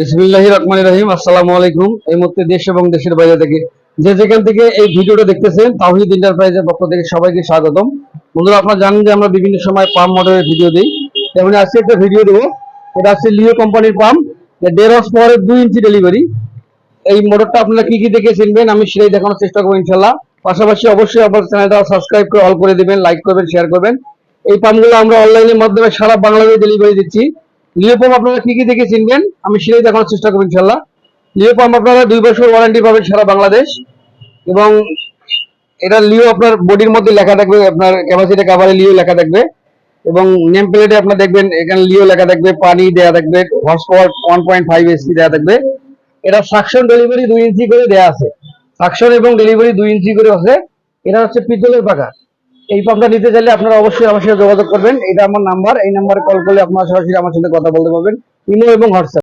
বিসমিল্লাহ রহমান রহিম, আসসালামু আলাইকুম। এই মুহূর্তে দেশ এবং দেশের বাইরে থেকে যে যেখান থেকে এই ভিডিওটা দেখতেছেন তাহিদ এন্টারপ্রাইজের পক্ষ থেকে সবাইকে স্বাগতম। বন্ধুরা, আপনারা জানেন যে আমরা বিভিন্ন সময় পাম্প ভিডিও দিই। আজকে একটা ভিডিও দেবো। এটা লিও কোম্পানির পাম্প দেড় দুই ইঞ্চি ডেলিভারি। এই মোটরটা আপনারা কি কি দেখে চিনবেন, আমি সেটাই দেখানোর চেষ্টা করব ইনশাল্লাহ পাশাপাশি অবশ্যই আপনার চ্যানেলটা সাবস্ক্রাইব করে অল করে দিবেন লাইক করবেন শেয়ার করবেন। এই পাম্পগুলো আমরা অনলাইনের মাধ্যমে সারা বাংলাদেশে ডেলিভারি দিচ্ছি। লিও পাম্প আপনারা কি কি দেখে চিনবেন? আমি সেটাই দেখানোর চেষ্টা করব ইনশাল্লাহ লিও পাম্প আপনারা দুই বছর ওয়ারেন্টি পাবেন সারা বাংলাদেশ এবং এটা লিও আপনার বডির মধ্যে লেখা থাকবে, আপনার ক্যাপাসিটি কাভারে লিও লেখা থাকবে এবং নেম প্লেটে আপনার দেখবেন, এখানে লিও লেখা থাকবে, পানি দেয়া থাকবে horse one point five AC দেওয়া থাকবে। এটা সাকশন ডেলিভারি দুই ইঞ্চি করে দেয়া আছে। সাকশন এবং ডেলিভারি দুই ইঞ্চি করে আছে। এটা হচ্ছে পিতলের পাকা। এই পাম্পটা নিতে চাইলে আপনারা অবশ্যই আমার সাথে যোগাযোগ করবেন। এটা আমার নাম্বার। এই নাম্বারে কল করলে আপনারা সরাসরি আমার সাথে কথা বলতে পারবেন। ইমো এবং হোয়াটসঅ্যাপ।